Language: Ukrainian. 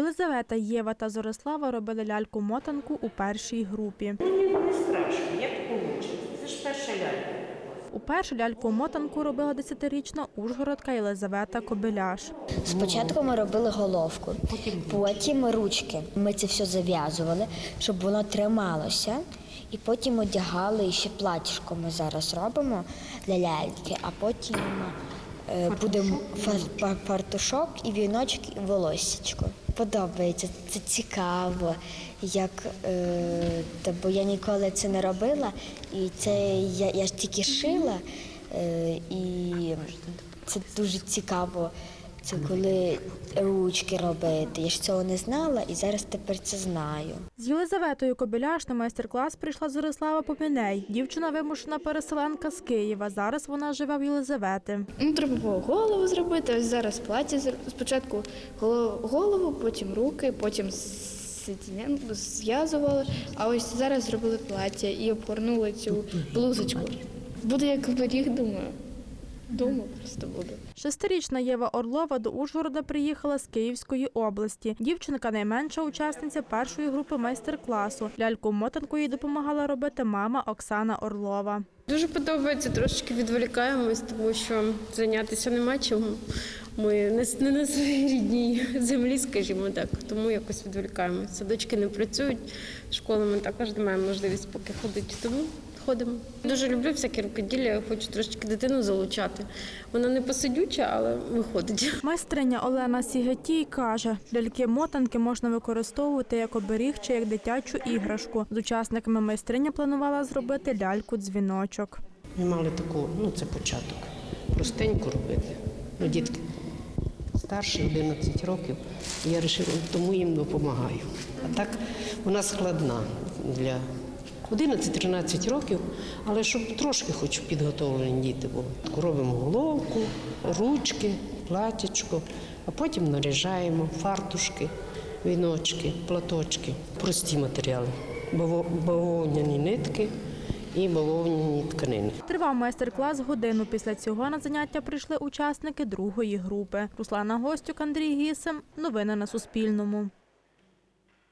Єлизавета, Єва та Зорислава робили ляльку-мотанку у першій групі. Мені не страшно, як вийде. Це ж перша лялька. Уперше ляльку-мотанку робила десятирічна ужгородка Єлизавета Кобиляш. Спочатку ми робили головку, потім ручки. Ми це все зав'язували, щоб воно трималося. І потім одягали і ще платіжко ми зараз робимо для ляльки, а потім е, буде фар- фар- фартушок і віночок, і волосічко. Подобається, це цікаво, як, е, бо я ніколи це не робила, і це я, я ж тільки шила, е, і це дуже цікаво. Це коли ручки робити. Я ж цього не знала і зараз тепер це знаю. З Єлизаветою Кобиляш на майстер-клас прийшла Зорислава Попіней. Дівчина вимушена переселенка з Києва. Зараз вона живе в Єлизавети. Ну, треба було голову зробити. Ось зараз плаття зр- спочатку голо- голову, потім руки, потім сидіння зв'язували. А ось зараз зробили плаття і обгорнули цю блузочку. Буде як оберіг, думаю. Думаю, просто буде. Шестирічна Єва Орлова до Ужгорода приїхала з Київської області. Дівчинка найменша учасниця першої групи майстер-класу. Ляльку-мотанку їй допомагала робити мама Оксана Орлова. Дуже подобається, трошечки відволікаємось, тому що зайнятися нема чим. Ми не, не на своїй рідній землі, скажімо так, тому якось відволікаємося. Садочки не працюють, в школу ми також не маємо можливість поки ходити, тому ходимо. Дуже люблю всякі рукоділля, хочу трошечки дитину залучати. Вона не посидюча, але виходить. Майстриня Олена Сігетій каже, ляльки-мотанки можна використовувати як оберіг чи як дитячу іграшку. З учасниками майстриня планувала зробити ляльку-дзвіночок. Ми мали таку, ну це початок. Простеньку робити. Ну, дітки старші, 11 років. Я вирішила, тому їм допомагаю. А так вона складна для 11-13 років, але щоб трошки хоч підготовлені діти були. Робимо головку, ручки, платічко, а потім наряжаємо фартушки, віночки, платочки. Прості матеріали. Баво- Бавовняні нитки і бавовняні тканини. Тривав майстер-клас годину. Після цього на заняття прийшли учасники другої групи. Руслана Гостюк, Андрій Гісем. Новини на Суспільному.